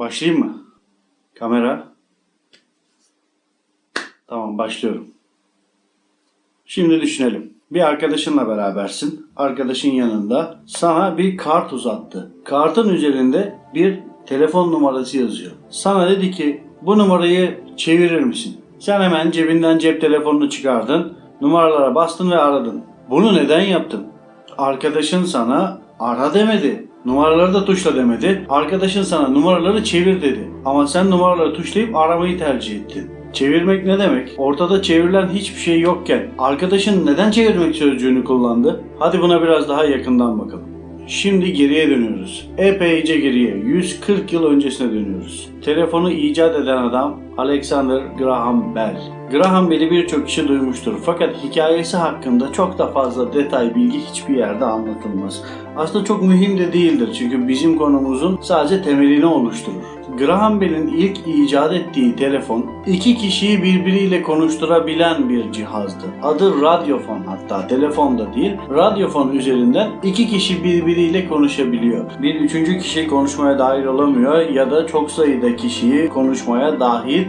Başlayayım mı? Kamera. Tamam başlıyorum. Şimdi düşünelim. Bir arkadaşınla berabersin. Arkadaşın yanında sana bir kart uzattı. Kartın üzerinde bir telefon numarası yazıyor. Sana dedi ki bu numarayı çevirir misin? Sen hemen cebinden cep telefonunu çıkardın. Numaralara bastın ve aradın. Bunu neden yaptın? Arkadaşın sana ara demedi. Numaraları da tuşla demedi. Arkadaşın sana numaraları çevir dedi. Ama sen numaraları tuşlayıp aramayı tercih ettin. Çevirmek ne demek? Ortada çevrilen hiçbir şey yokken arkadaşın neden çevirmek sözcüğünü kullandı? Hadi buna biraz daha yakından bakalım. Şimdi geriye dönüyoruz. Epeyce geriye, 140 yıl öncesine dönüyoruz. Telefonu icat eden adam Alexander Graham Bell. Graham Bell'i birçok kişi duymuştur fakat hikayesi hakkında çok da fazla detay bilgi hiçbir yerde anlatılmaz. Aslında çok mühim de değildir çünkü bizim konumuzun sadece temelini oluşturur. Graham Bell'in ilk icat ettiği telefon iki kişiyi birbiriyle konuşturabilen bir cihazdı. Adı radyofon hatta telefon da değil. Radyofon üzerinden iki kişi birbiriyle konuşabiliyor. Bir üçüncü kişi konuşmaya dahil olamıyor ya da çok sayıda kişiyi konuşmaya dahil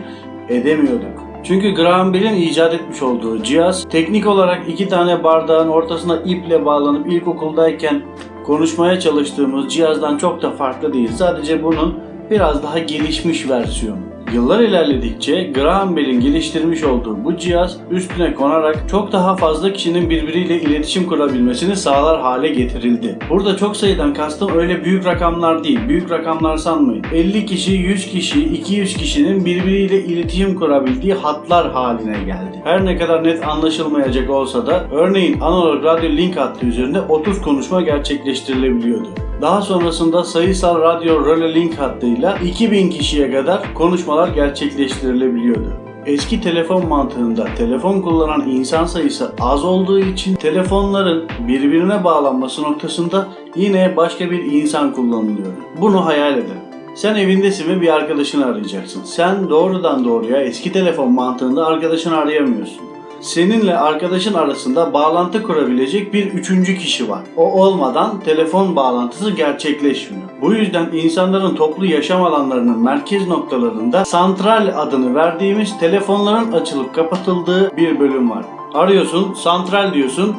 edemiyorduk. Çünkü Graham Bell'in icat etmiş olduğu cihaz teknik olarak iki tane bardağın ortasına iple bağlanıp ilkokuldayken konuşmaya çalıştığımız cihazdan çok da farklı değil. Sadece bunun biraz daha gelişmiş versiyonu. Yıllar ilerledikçe Graham Bell'in geliştirmiş olduğu bu cihaz üstüne konarak çok daha fazla kişinin birbiriyle iletişim kurabilmesini sağlar hale getirildi. Burada çok sayıdan kastım öyle büyük rakamlar değil. Büyük rakamlar sanmayın. 50 kişi, 100 kişi, 200 kişinin birbiriyle iletişim kurabildiği hatlar haline geldi. Her ne kadar net anlaşılmayacak olsa da örneğin analog radyo link hattı üzerinde 30 konuşma gerçekleştirilebiliyordu. Daha sonrasında sayısal radyo röle link hattıyla 2000 kişiye kadar konuşmalar gerçekleştirilebiliyordu. Eski telefon mantığında telefon kullanan insan sayısı az olduğu için telefonların birbirine bağlanması noktasında yine başka bir insan kullanılıyordu. Bunu hayal edin. Sen evindesin ve bir arkadaşını arayacaksın. Sen doğrudan doğruya eski telefon mantığında arkadaşını arayamıyorsun seninle arkadaşın arasında bağlantı kurabilecek bir üçüncü kişi var. O olmadan telefon bağlantısı gerçekleşmiyor. Bu yüzden insanların toplu yaşam alanlarının merkez noktalarında santral adını verdiğimiz telefonların açılıp kapatıldığı bir bölüm var. Arıyorsun, santral diyorsun,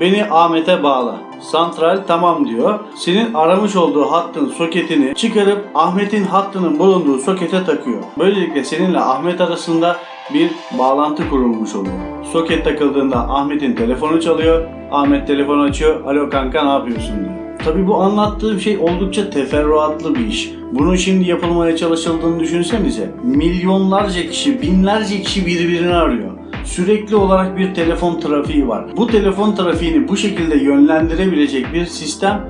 beni Ahmet'e bağla. Santral tamam diyor. Senin aramış olduğu hattın soketini çıkarıp Ahmet'in hattının bulunduğu sokete takıyor. Böylelikle seninle Ahmet arasında bir bağlantı kurulmuş oluyor. Soket takıldığında Ahmet'in telefonu çalıyor. Ahmet telefonu açıyor. Alo kanka ne yapıyorsun diyor. Tabi bu anlattığı şey oldukça teferruatlı bir iş. Bunun şimdi yapılmaya çalışıldığını düşünsenize. Milyonlarca kişi, binlerce kişi birbirini arıyor sürekli olarak bir telefon trafiği var. Bu telefon trafiğini bu şekilde yönlendirebilecek bir sistem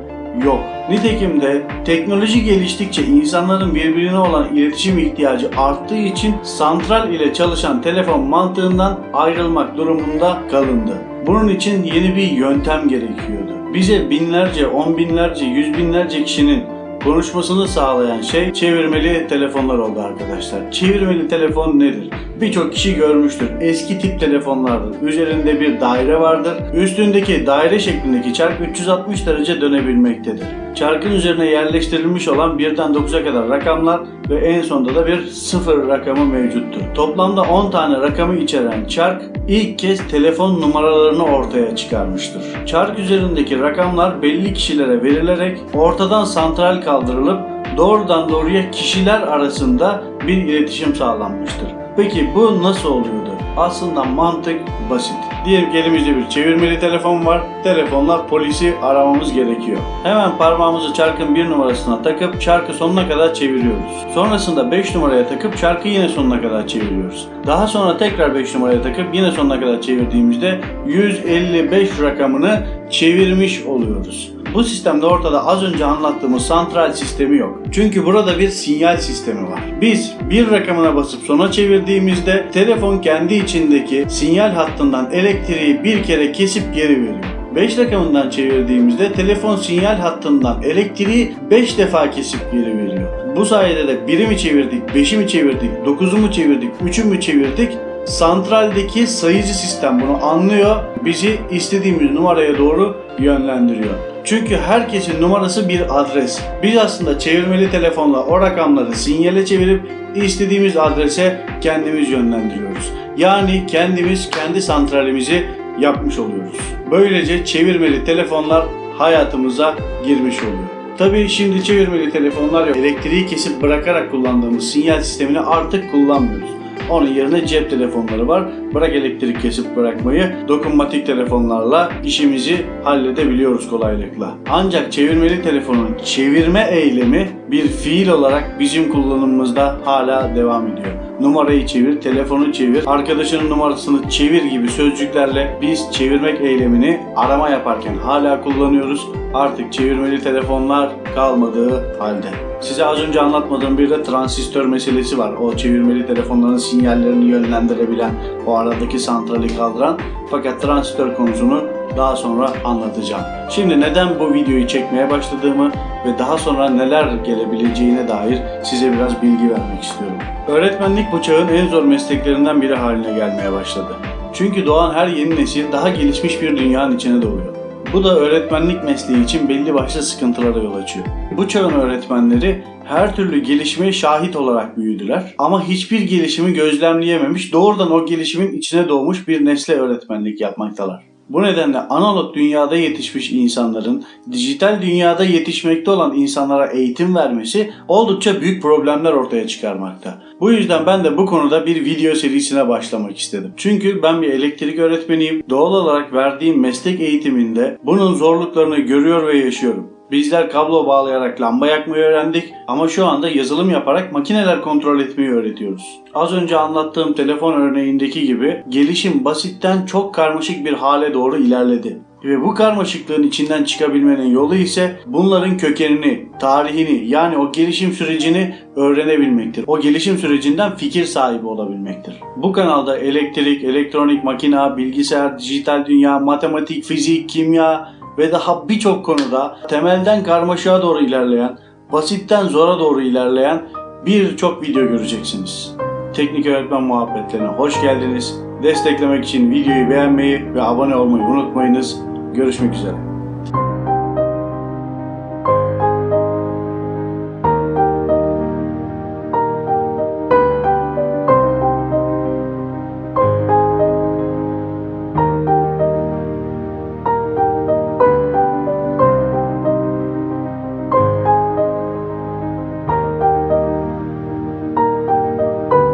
yok. Nitekim de teknoloji geliştikçe insanların birbirine olan iletişim ihtiyacı arttığı için santral ile çalışan telefon mantığından ayrılmak durumunda kalındı. Bunun için yeni bir yöntem gerekiyordu. Bize binlerce, on binlerce, yüz binlerce kişinin konuşmasını sağlayan şey çevirmeli telefonlar oldu arkadaşlar. Çevirmeli telefon nedir? Birçok kişi görmüştür. Eski tip telefonlardır. Üzerinde bir daire vardır. Üstündeki daire şeklindeki çark 360 derece dönebilmektedir. Çarkın üzerine yerleştirilmiş olan 1'den 9'a kadar rakamlar ve en sonda da bir sıfır rakamı mevcuttur. Toplamda 10 tane rakamı içeren çark ilk kez telefon numaralarını ortaya çıkarmıştır. Çark üzerindeki rakamlar belli kişilere verilerek ortadan santral kaldırılıp doğrudan doğruya kişiler arasında bir iletişim sağlanmıştır. Peki bu nasıl oluyordu? Aslında mantık basit. Diyelim ki elimizde bir çevirmeli telefon var. Telefonla polisi aramamız gerekiyor. Hemen parmağımızı çarkın bir numarasına takıp çarkı sonuna kadar çeviriyoruz. Sonrasında 5 numaraya takıp çarkı yine sonuna kadar çeviriyoruz. Daha sonra tekrar 5 numaraya takıp yine sonuna kadar çevirdiğimizde 155 rakamını çevirmiş oluyoruz. Bu sistemde ortada az önce anlattığımız santral sistemi yok. Çünkü burada bir sinyal sistemi var. Biz bir rakamına basıp sona çevirdiğimizde telefon kendi içindeki sinyal hattından elektriği bir kere kesip geri veriyor. 5 rakamından çevirdiğimizde telefon sinyal hattından elektriği 5 defa kesip geri veriyor. Bu sayede de 1'i mi çevirdik, 5'i mi çevirdik, 9'u mu çevirdik, 3'ü mü çevirdik santraldeki sayıcı sistem bunu anlıyor, bizi istediğimiz numaraya doğru yönlendiriyor. Çünkü herkesin numarası bir adres. Biz aslında çevirmeli telefonla o rakamları sinyale çevirip istediğimiz adrese kendimiz yönlendiriyoruz. Yani kendimiz kendi santralimizi yapmış oluyoruz. Böylece çevirmeli telefonlar hayatımıza girmiş oluyor. Tabii şimdi çevirmeli telefonlar yok. Elektriği kesip bırakarak kullandığımız sinyal sistemini artık kullanmıyoruz. Onun yerine cep telefonları var. Bırak elektrik kesip bırakmayı, dokunmatik telefonlarla işimizi halledebiliyoruz kolaylıkla. Ancak çevirmeli telefonun çevirme eylemi bir fiil olarak bizim kullanımımızda hala devam ediyor. Numarayı çevir, telefonu çevir, arkadaşının numarasını çevir gibi sözcüklerle biz çevirmek eylemini arama yaparken hala kullanıyoruz. Artık çevirmeli telefonlar kalmadığı halde. Size az önce anlatmadığım bir de transistör meselesi var. O çevirmeli telefonların sinyallerini yönlendirebilen, o aradaki santrali kaldıran. Fakat transistör konusunu daha sonra anlatacağım. Şimdi neden bu videoyu çekmeye başladığımı ve daha sonra neler gelebileceğine dair size biraz bilgi vermek istiyorum. Öğretmenlik bu çağın en zor mesleklerinden biri haline gelmeye başladı. Çünkü doğan her yeni nesil daha gelişmiş bir dünyanın içine doğuyor. Bu da öğretmenlik mesleği için belli başlı sıkıntılara yol açıyor. Bu çağın öğretmenleri her türlü gelişmeye şahit olarak büyüdüler ama hiçbir gelişimi gözlemleyememiş, doğrudan o gelişimin içine doğmuş bir nesle öğretmenlik yapmaktalar. Bu nedenle analog dünyada yetişmiş insanların dijital dünyada yetişmekte olan insanlara eğitim vermesi oldukça büyük problemler ortaya çıkarmakta. Bu yüzden ben de bu konuda bir video serisine başlamak istedim. Çünkü ben bir elektrik öğretmeniyim. Doğal olarak verdiğim meslek eğitiminde bunun zorluklarını görüyor ve yaşıyorum. Bizler kablo bağlayarak lamba yakmayı öğrendik ama şu anda yazılım yaparak makineler kontrol etmeyi öğretiyoruz. Az önce anlattığım telefon örneğindeki gibi gelişim basitten çok karmaşık bir hale doğru ilerledi. Ve bu karmaşıklığın içinden çıkabilmenin yolu ise bunların kökenini, tarihini yani o gelişim sürecini öğrenebilmektir. O gelişim sürecinden fikir sahibi olabilmektir. Bu kanalda elektrik, elektronik, makina, bilgisayar, dijital dünya, matematik, fizik, kimya, ve daha birçok konuda temelden karmaşığa doğru ilerleyen, basitten zora doğru ilerleyen birçok video göreceksiniz. Teknik öğretmen muhabbetlerine hoş geldiniz. Desteklemek için videoyu beğenmeyi ve abone olmayı unutmayınız. Görüşmek üzere.